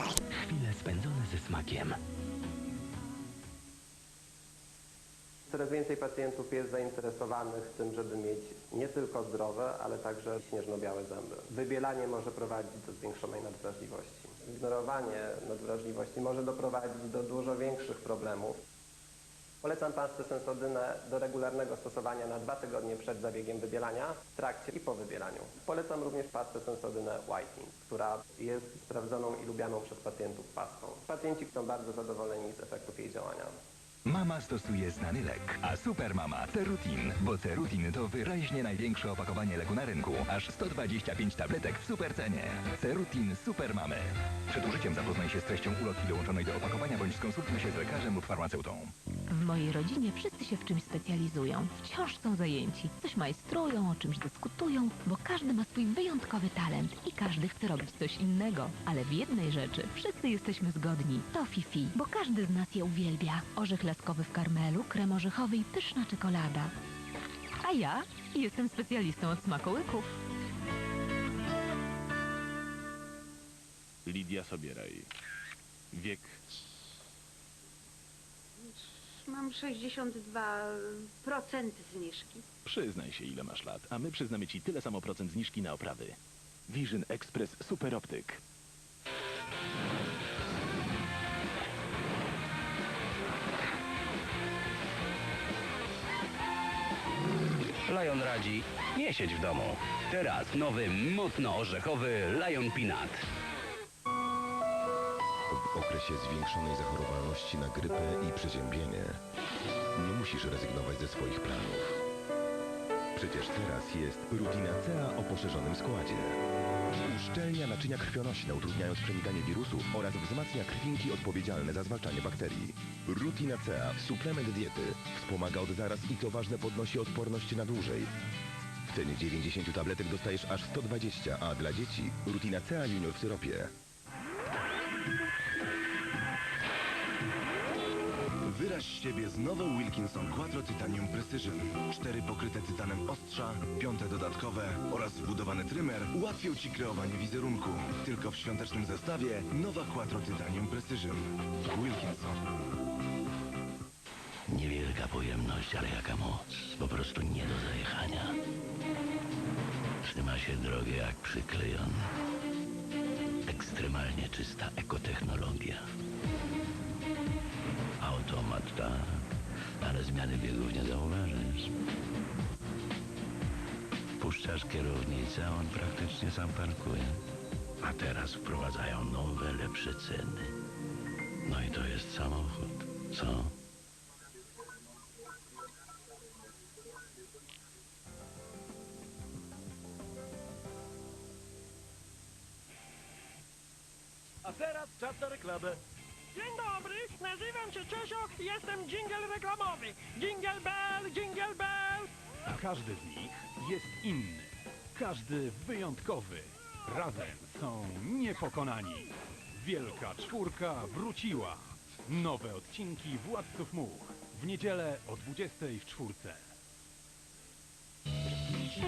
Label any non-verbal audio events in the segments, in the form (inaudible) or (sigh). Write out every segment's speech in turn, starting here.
Chwile spędzone ze smakiem. Coraz więcej pacjentów jest zainteresowanych tym, żeby mieć nie tylko zdrowe, ale także śnieżno-białe zęby. Wybielanie może prowadzić do zwiększonej nadwrażliwości. Ignorowanie nadwrażliwości może doprowadzić do dużo większych problemów. Polecam pastę sensodynę do regularnego stosowania na dwa tygodnie przed zabiegiem wybielania, w trakcie i po wybielaniu. Polecam również pastę sensodynę Whitening, która jest sprawdzoną i lubianą przez pacjentów pastą. Pacjenci są bardzo zadowoleni z efektów jej działania. Mama stosuje znany lek, a Supermama Cerutin, bo Cerutin to wyraźnie największe opakowanie leku na rynku. Aż 125 tabletek w supercenie. Cerutin Supermamy. Przed użyciem zapoznaj się z treścią ulotki dołączonej do opakowania bądź skonsultuj się z lekarzem lub farmaceutą. W mojej rodzinie wszyscy się w czymś specjalizują. Wciąż są zajęci. Coś majstrują, o czymś dyskutują, bo każdy ma swój wyjątkowy talent i każdy chce robić coś innego. Ale w jednej rzeczy wszyscy jesteśmy zgodni. To Fifi, bo każdy z nas je uwielbia. Orzech laskowy w karmelu, krem orzechowy i pyszna czekolada. A ja jestem specjalistą od smakołyków. Lidia Sobieraj. Wiek Mam 62% zniżki. Przyznaj się, ile masz lat, a my przyznamy ci tyle samo procent zniżki na oprawy. Vision Express Super Optyk. Lion radzi, nie siedź w domu. Teraz nowy, mocno orzechowy Lion Peanut. Okresie zwiększonej zachorowalności na grypę i przeziębienie nie musisz rezygnować ze swoich planów. Przecież teraz jest Rutina CA o poszerzonym składzie. Uszczelnia naczynia krwionośne, utrudniając przenikanie wirusów oraz wzmacnia krwinki odpowiedzialne za zwalczanie bakterii. Rutina CA, suplement diety, wspomaga od zaraz i co ważne podnosi odporność na dłużej. W cenie 90 tabletek dostajesz aż 120, a dla dzieci Rutina CA Junior w syropie. Wyraź siebie z nową Wilkinson Quattro Titanium Precision. Cztery pokryte tytanem ostrza, piąte dodatkowe oraz wbudowany trymer ułatwią Ci kreowanie wizerunku. Tylko w świątecznym zestawie nowa Quattro Titanium Precision. Wilkinson. Niewielka pojemność, ale jaka moc. Po prostu nie do zajechania. Trzyma się drogę jak przyklejon. Ekstremalnie czysta ekotechnologia. Automat tak, ale zmiany biegów nie zauważysz. Puszczasz kierownicę, on praktycznie sam parkuje. A teraz wprowadzają nowe, lepsze ceny. No i to jest samochód, co? A teraz czas na reklamę. Dzień dobry, nazywam się Czesio i jestem dżingiel reklamowy. Jingle bell, jingle bell. A każdy z nich jest inny. Każdy wyjątkowy. Razem są niepokonani. Wielka czwórka wróciła. Nowe odcinki Władców Much. W niedzielę o 20 w czwórce.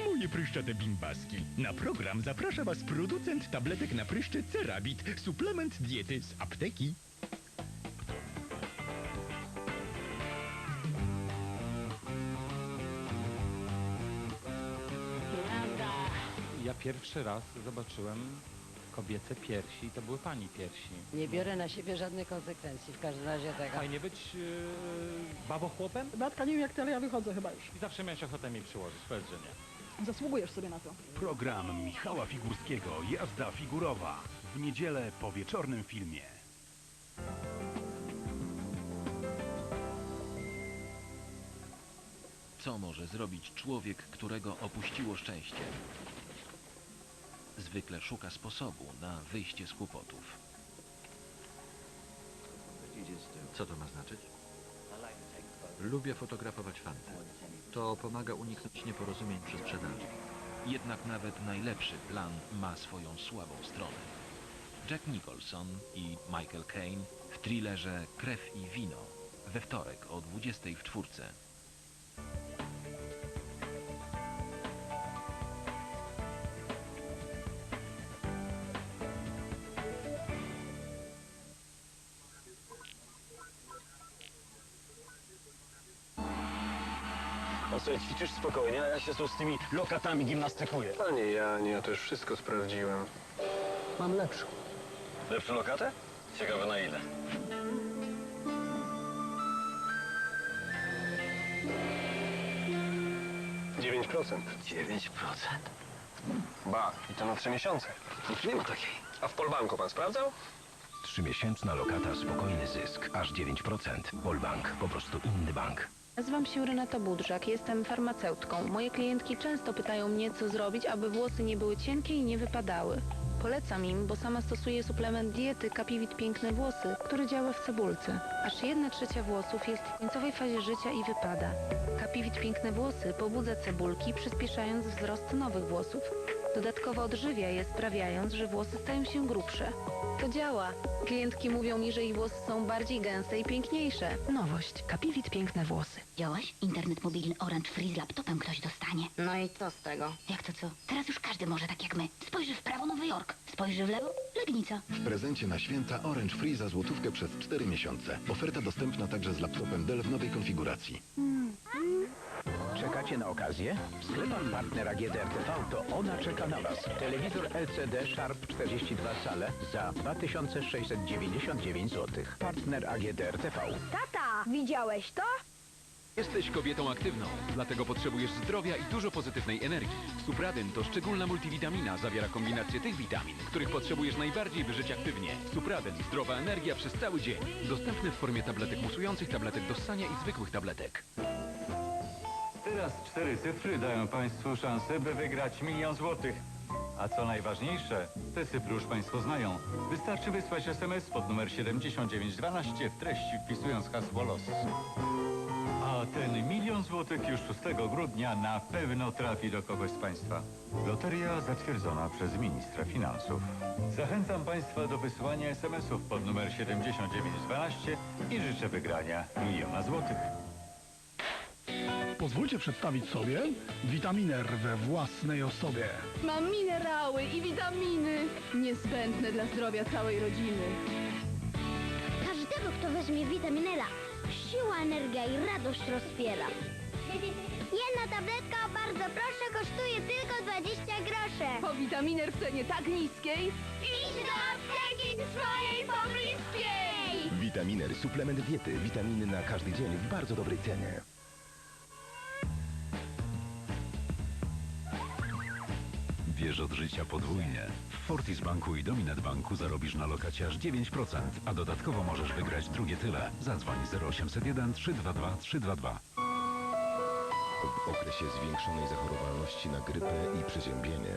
Moje pryszczate bimbaski. Na program zaprasza Was producent tabletek na pryszcze Cerabit, suplement diety z apteki. Pierwszy raz zobaczyłem kobiece piersi, to były pani piersi. Nie biorę na siebie żadnych konsekwencji, w każdym razie tego. Fajnie być yy, babochłopem? Matka nie wiem jak ty, ale ja wychodzę chyba już. I zawsze miałeś ochotę mi przyłożyć, powiedz, że nie. Zasługujesz sobie na to. Program Michała Figurskiego Jazda figurowa. W niedzielę po wieczornym filmie. Co może zrobić człowiek, którego opuściło szczęście? Zwykle szuka sposobu na wyjście z kłopotów. Co to ma znaczyć? Lubię fotografować fanty. To pomaga uniknąć nieporozumień przy sprzedaży. Jednak nawet najlepszy plan ma swoją słabą stronę. Jack Nicholson i Michael Caine w thrillerze Krew i wino we wtorek o 20 w czwórce. No sobie ćwiczysz spokojnie, a ja się tu z tymi lokatami gimnastykuję. A nie ja, nie, ja to już wszystko sprawdziłem. Mam lepszą. Lepszą lokatę? Ciekawe na ile. Dziewięć procent. 9%? Ba, i to na trzy miesiące. Nie ma takiej. A w Polbanku pan sprawdzał? Trzymiesięczna lokata, spokojny zysk, aż 9%. Polbank, po prostu inny bank. Nazywam się Renata Budrzak, jestem farmaceutką. Moje klientki często pytają mnie, co zrobić, aby włosy nie były cienkie i nie wypadały. Polecam im, bo sama stosuję suplement diety Capivit Piękne Włosy, który działa w cebulce. Aż jedna trzecia włosów jest w końcowej fazie życia i wypada. Capivit Piękne Włosy pobudza cebulki, przyspieszając wzrost nowych włosów. Dodatkowo odżywia je, sprawiając, że włosy stają się grubsze. To działa. Klientki mówią mi, że ich włosy są bardziej gęste i piękniejsze. Nowość. Capivit Piękne Włosy. Działaś? Internet mobilny Orange Free z laptopem ktoś dostanie. No i co z tego? Jak to co? Teraz już każdy może tak jak my. Spojrzy w prawo Nowy Jork, spojrzy w lewo Legnica. W prezencie na święta Orange Free za złotówkę przez 4 miesiące. Oferta dostępna także z laptopem Dell w nowej konfiguracji. Czekacie na okazję? Sklepem partnera GDRTV to ona czeka na Was. Telewizor LCD Sharp 42 cale za 2699 zł. Partner AGDRTV. Tata, widziałeś to? Jesteś kobietą aktywną, dlatego potrzebujesz zdrowia i dużo pozytywnej energii. Supradyn to szczególna multivitamina, zawiera kombinację tych witamin, których potrzebujesz najbardziej, by żyć aktywnie. Supradyn, zdrowa energia przez cały dzień. Dostępny w formie tabletek musujących, tabletek do ssania i zwykłych tabletek. Teraz cztery cyfry dają Państwu szansę, by wygrać milion złotych. A co najważniejsze, te cyfry już Państwo znają. Wystarczy wysłać SMS pod numer 7912 w treści wpisując hasło LOS. A ten milion złotych już 6 grudnia na pewno trafi do kogoś z Państwa. Loteria zatwierdzona przez ministra finansów. Zachęcam Państwa do wysyłania SMS-ów pod numer 7912 i życzę wygrania miliona złotych. Pozwólcie przedstawić sobie witaminer we własnej osobie. Mam minerały i witaminy niezbędne dla zdrowia całej rodziny. Każdego, kto weźmie witaminela, siła, energia i radość rozpiera. (laughs) Jedna tabletka, bardzo proszę, kosztuje tylko 20 groszy. Po witaminer w cenie tak niskiej Idź do apteki swojej pobliskiej! Witaminer, suplement diety, witaminy na każdy dzień w bardzo dobrej cenie. Wiesz od życia podwójnie. W Fortis Banku i Dominet Banku zarobisz na lokacie aż 9%, a dodatkowo możesz wygrać drugie tyle. Zadzwoń 0801 322 322. W okresie zwiększonej zachorowalności na grypę i przeziębienie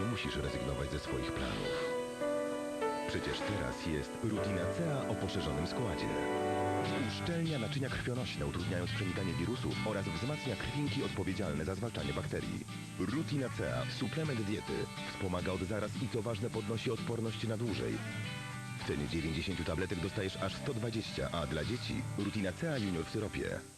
nie musisz rezygnować ze swoich planów. Przecież teraz jest Rutina CA o poszerzonym składzie. Uszczelnia naczynia krwionośne, utrudniając przenikanie wirusów oraz wzmacnia krwinki odpowiedzialne za zwalczanie bakterii. Rutina CA, suplement diety, wspomaga od zaraz i co ważne podnosi odporność na dłużej. W cenie 90 tabletek dostajesz aż 120, a dla dzieci Rutina CA Junior w syropie.